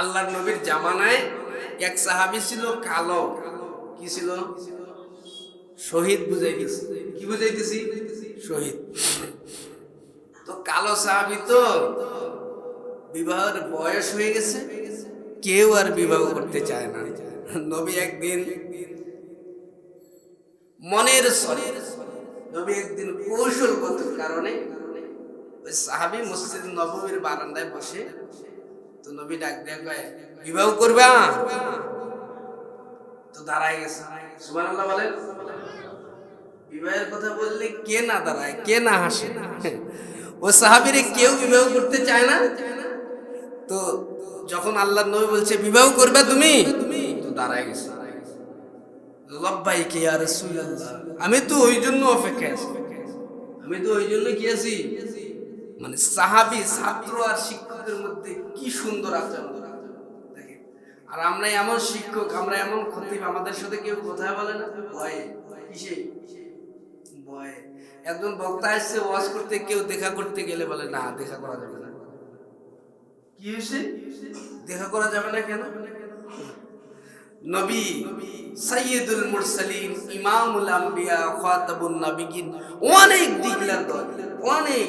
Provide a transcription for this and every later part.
আল্লাহ নবীর জামানায় এক সাহাবি ছিল কালো। কি ছিল? শহীদ বুঝাইতেছি কি বুঝাইতেছি শহীদ। তো কালো সাহাবি তো বিবাহের বয়স হয়ে গেছে। কেউ আর বিবাহ করতে চায় না। নবী একদিন মনের স্বরে, নবী একদিন কৌশলগত কারণে ওই সাহাবি মসজিদ নবমীর বারান্দায় বসে তো নবী ডাক দেয়া বিবাহ করবা? তো দাঁড়ায় গেছে। সুবহানাল্লাহ বলেন। বিবাহের কথা বললে কে না দাঁড়ায়, কে না হাসে? ও সাহাবিরে কেউ বিবাহ করতে চায় না। তো যখন আল্লাহ নবী বলছে, বিবাহ করবে তুমি? তো দাঁড়ায় গেছে। লব্বাই কে আর আমি তো ওই জন্য অপেক্ষায় আছি। আমি তো ওই জন্য কি আছি? মানে সাহাবি, ছাত্র আর শিক্ষকের মধ্যে কি সুন্দর আচরণ। আর আমরা এমন শিক্ষক, আমরা এমন খতিব, আমাদের সাথে কেউ কথা বলে না। ভয়ে। কিসে? ভয়ে। একজন বক্তা এসছে ওয়াজ করতে, কেউ দেখা করতে গেলে বলে, না, দেখা করা যাবে না। কি হয়েছে? দেখা করা যাবে না কেন? নবী, সাইয়্যিদুল মুরসালিন, ইমামুল আম্বিয়া খাতাবুন নবিয়িন অনেক দিগলার দল, অনেক।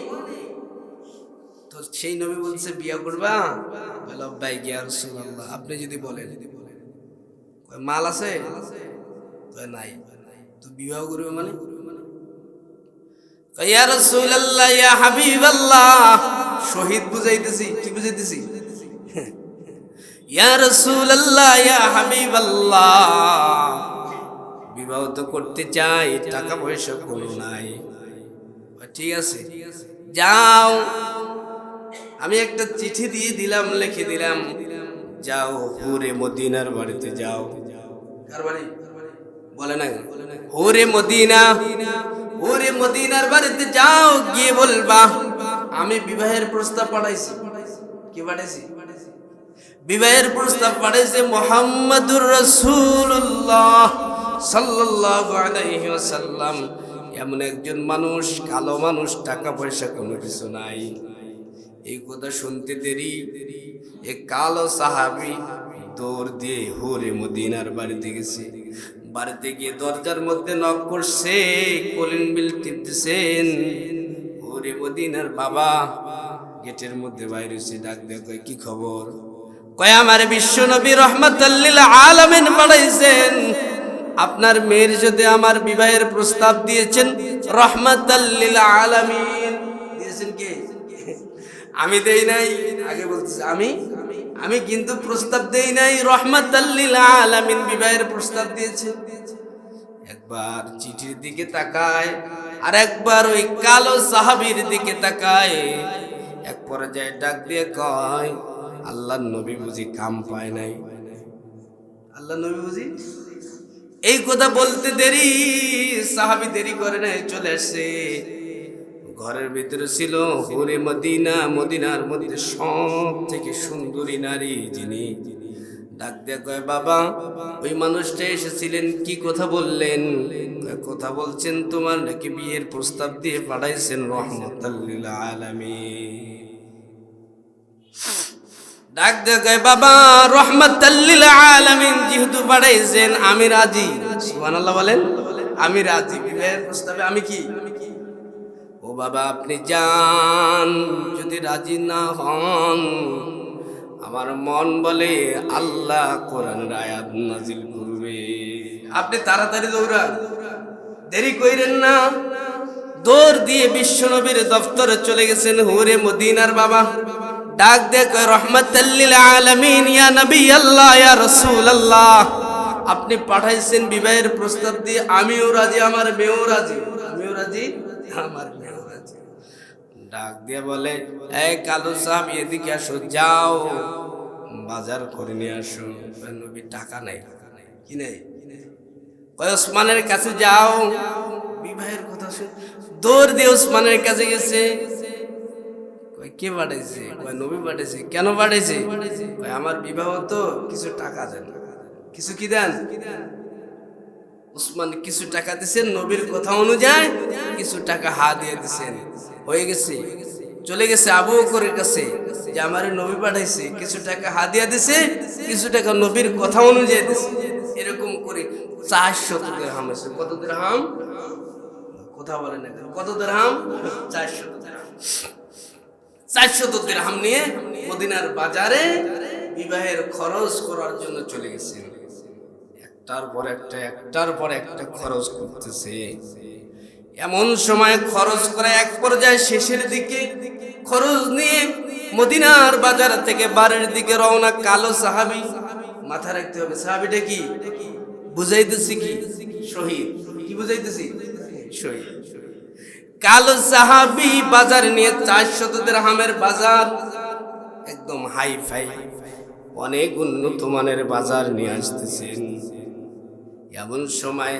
সেই নবী বলছে, বিয়া করবা? বলে ভাই গিয়া রাসূলুল্লাহ। আপনি যদি বলেন। মাল আছে? নাই। তো বিবাহ করবে মানে? ইয়া রাসূলুল্লাহ, ইয়া হাবিবাল্লাহ। শহীদ বুঝাইতেছি, কি বুঝাইতেছি? ইয়া রাসূলুল্লাহ, ইয়া হাবিবাল্লাহ। বিবাহ তো করতে চাই, টাকা পয়সা কোনো নাই। ঠিক আছে। যাও। আমি একটা চিঠি দিয়ে দিলাম, লিখে দিলাম, যাও হুরে মদিনার বাড়িতে যাও। বলে না হুরে মদিনা, হুরে মদিনার বাড়িতে যাও, গিয়ে বলবা, আমি বিবাহের প্রস্তাব পাঠাইছি। কি পাঠাইছি? বিবাহের প্রস্তাব পাঠাইছে মোহাম্মদুর রসুল্লাহ সাল্লাল্লাহু আলাইহি ওয়াসাল্লাম। এমন একজন মানুষ, কালো মানুষ, টাকা পয়সা কোনো কিছু নাই। এই কথা শুনতে দেরি। এ কালো সাহাবি দৌড় দিয়ে হোরে মদিনার বাড়িতে গেছে। বাড়িতে গিয়ে দরজার মধ্যে নক করছে, কলিং বিল টিপতেছেন। ওরে মদিনার বাবা গেটের মধ্যে বাইরে এসে ডাক কয় কি খবর? কয়, আমার বিশ্ব নবী রহমতাল্লিল আলমিন বাড়াইছেন আপনার মেয়ের সাথে আমার বিবাহের প্রস্তাব দিয়েছেন রহমতাল্লিল আলমিন। দিয়েছেন কে? আমি দেই নাই। আগে বলতেছি, আমি? আমি কিন্তু প্রস্তাব দেই নাই রহমতাল্লিল আলমিন বিবাহের প্রস্তাব দিয়েছে। একবার চিঠির দিকে তাকায় আর একবার ওই কালো সাহাবির দিকে তাকায়। এক পর্যায়ে ডাক দিয়ে কয় আল্লাহ নবী বুঝি কাম পায় নাই। আল্লাহ নবী বুঝি? এই কথা বলতে দেরি, সাহাবি দেরি করে নাই, চলে আসছে। ঘরের ভিতরে ছিল হরে মদিনা, মদিনার মধ্যে সব থেকে সুন্দরী নারী যিনি। ডাক দিয়ে কয়, বাবা, ওই মানুষটা এসেছিলেন, কি কথা বললেন? কথা বলছেন তোমার নাকি বিয়ের প্রস্তাব দিয়ে পাঠাইছেন, রহমতাল্লিল আলামী ডাক দিয়ে বাবা, রহমতাল্লিল আলামিন, যেহেতু পাঠাইছেন, আমি রাজি। সুবহানাল্লাহ বলেন, আমি রাজি। বিবাহের প্রস্তাবে আমি কি? বাবা, আপনি যান। যদি রাজি না হন, আমার মন বলে আল্লাহ কোরআন আয়াত নাজিল করবে। আপনি তাড়াতাড়ি দৌড়ান। দেরি কইরেন না। দৌড় দিয়ে বিশ্বনবীর দফতরে চলে গেছেন হুরে মদিনার বাবা। ডাক দে কয় রহমতাল্লিল আলামিন, ইয়া নবী আল্লাহ, ইয়া রাসূল আল্লাহ। আপনি পাঠাইছেন বিবাহের প্রস্তাব দিয়ে, আমিও রাজি, আমার মেয়েও রাজি। আমিও রাজি, আমার ডাক দিয়ে বলে, এই কালু সাহেব, এদিকে আসো, যাও। বাজার করে নিয়ে আসো। নবী, টাকা নেই। কি নেই? ওসমানের কাছে যাও। বিবাহের কথা শুন দৌড় দিয়ে ওসমানের কাছে গেছে। কে পাঠাইছে? নবী পাঠাইছে। কেন পাঠাইছে? আমার বিবাহ তো কিছু টাকা দেন। কিছু কি দেন? উসমান কিছু টাকা দিছেন, নবীর কথা অনুযায়ী কিছু টাকা হা দিয়ে দিছেন। হয়ে গেছে। চলে গেছে আবু বকরের কাছে, যে আমার নবী পাঠাইছে, কিছু টাকা হাদিয়া দিছে, কিছু টাকা নবীর কথা অনুযায়ী দিছে। এরকম করে চারশো দিরহাম আছে। কত দিরহাম? কথা বলেন? কত দিরহাম? চারশো চারশো দিরহাম নিয়ে মদিনার বাজারে বিবাহের খরচ করার জন্য চলে গেছেন একটার পর একটা, একটার পর একটা খরচ করতেছে। এমন সময় খরচ করে এক পর্যায়ে শেষের দিকে খরচ নিয়ে মদিনার বাজার থেকে বাড়ির দিকে রওনা কালো সাহাবি মাথা রাখতে হবে। সাহাবিটা কি? বুঝাইতেছি কি? শহীদ। কি বুঝাইতেছি? শহীদ। কালো সাহাবি বাজার নিয়ে চারশো হামের বাজার একদম হাই ফাই। অনেক উন্নত মানের বাজার নিয়ে আসতেছেন। এমন সময়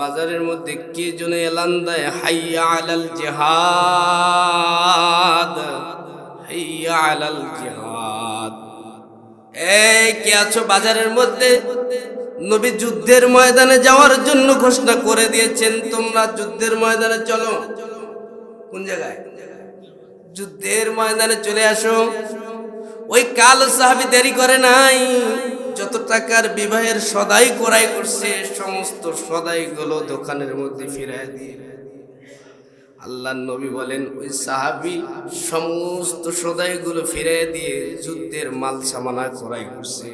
বাজারের মধ্যে কে জন এলান দেয়, হাইয়া আলাল জেহাদ, হাইয়া আলাল জেহাদ। এই কে আছো বাজারের মধ্যে? নবী যুদ্ধের ময়দানে যাওয়ার জন্য ঘোষণা করে দিয়েছেন, তোমরা যুদ্ধের ময়দানে চলো। কোন জায়গায়? যুদ্ধের ময়দানে চলে আসো। ওই কাল সাহাবি দেরি করে নাই। যত টাকার বিবাহের সদাই করাই করছে, সমস্ত সদাই গুলো দোকানের মধ্যে ফিরাই দিয়ে। আল্লাহ নবী বলেন, ওই সাহাবি সমস্ত সদাই গুলো ফিরাই দিয়ে যুদ্ধের মাল সামানা করাই করছে।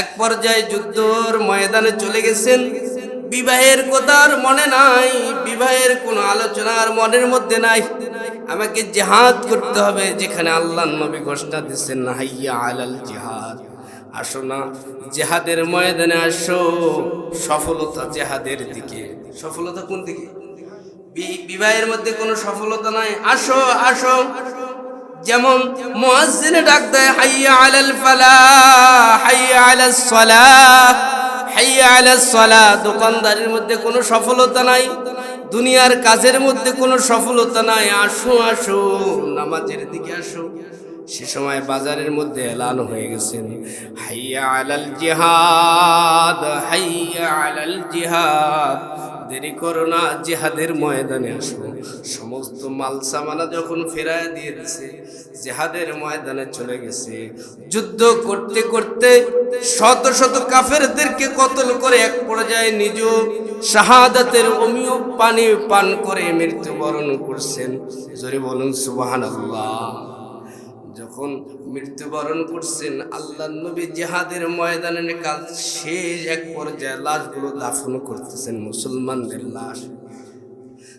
এক পর্যায়ে যুদ্ধর ময়দানে চলে গেছেন। বিবাহের কথা আর মনে নাই, বিবাহের কোনো আলোচনা আর মনের মধ্যে নাই। আমাকে জেহাদ করতে হবে, যেখানে আল্লাহ নবী ঘোষণা দিচ্ছেন হাইয়া আলাল জেহাদ। আসো না, জেহাদের ময়দানে আসো। সফলতা জেহাদের দিকে। সফলতা কোন দিকে? বিবাহের মধ্যে কোনো সফলতা নাই। আসো আসো। যেমন মুয়াজ্জিনে ডাক দেয়, হাইয়া আলাল ফালা, হাইয়া আলাস সালাহ হাইয়া আলাস সালাহ দোকানদারির মধ্যে কোনো সফলতা নাই। দুনিয়ার কাজের মধ্যে কোনো সফলতা নাই। আসো আসো, নামাজের দিকে আসো। সে সময় বাজারের মধ্যে এলান হয়ে গেছেন। হাইয়া আলাল জিহাদ, হাইয়া আলাল জিহাদ। দেরি করো না, জেহাদের ময়দানে আসো। সমস্ত মাল সামানা যখন ফেরায় দিয়ে দিছে, জেহাদের ময়দানে চলে গেছে। যুদ্ধ করতে করতে শত শত কাফেরদেরকে কতল করে এক পর্যায়ে নিজ শাহাদাতের অমিয় পানি পান করে মৃত্যুবরণ করছেন। জোরে বলুন, সুবহানাল্লাহ। যখন মৃত্যুবরণ করছেন, আল্লাহ নবী জেহাদের ময়দানের কাজ শেষ, এক পর্যায়ে লাশগুলো দাফন করতেছেন মুসলমানদের লাশ।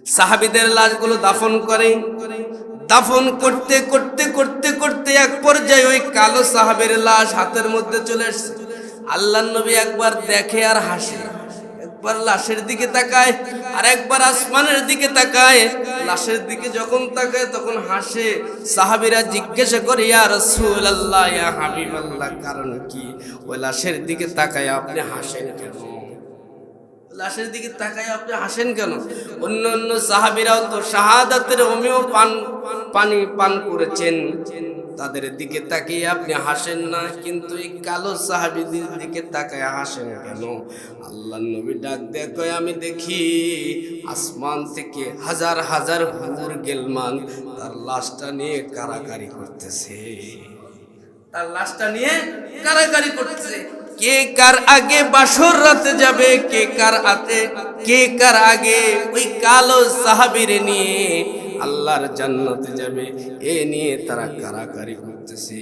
সাহাবিদের লাশগুলো দাফন করে। দাফন করতে করতে করতে করতে এক পর্যায়ে ওই কালো সাহাবের লাশ হাতের মধ্যে চলে আসছে। আল্লাহ নবী একবার দেখে আর হাসে। একবার লাশের দিকে তাকায় আর একবার আসমানের দিকে তাকায়। লাশের দিকে যখন তাকায়, তখন হাসে। সাহাবিরা জিজ্ঞাসা করে, ইয়া রাসূলুল্লাহ, ইয়া হাবিবাল্লাহ, কারণ কি? ওই লাশের দিকে তাকায়, আপনি হাসেন কেন? লাশের দিকে তাকায়, আপনি হাসেন কেন? অন্য অন্য সাহাবীরাও তো শাহাদাতের অমিও পান, পানি পান করেছেন। তাদের দিকে তাকিয়ে আপনি হাসেন না কিন্তু এই কালো সাহাবিদের দিকে তাকায় হাসেন কেন? আল্লাহ নবী ডাক দেখো আমি দেখি আসমান থেকে হাজার হাজার হুর গেলমান তার লাশটা নিয়ে কারাকারি করতেছে। তার লাশটা নিয়ে কারাকারি করতেছে। কে কার আগে বাসর রাতে যাবে কে কার হাতে কে কার আগে ওই কালো সাহাবিরে নিয়ে আল্লাহর জান্নাতে যাবে। এ নিয়ে তারা কারাকারি করতেছে।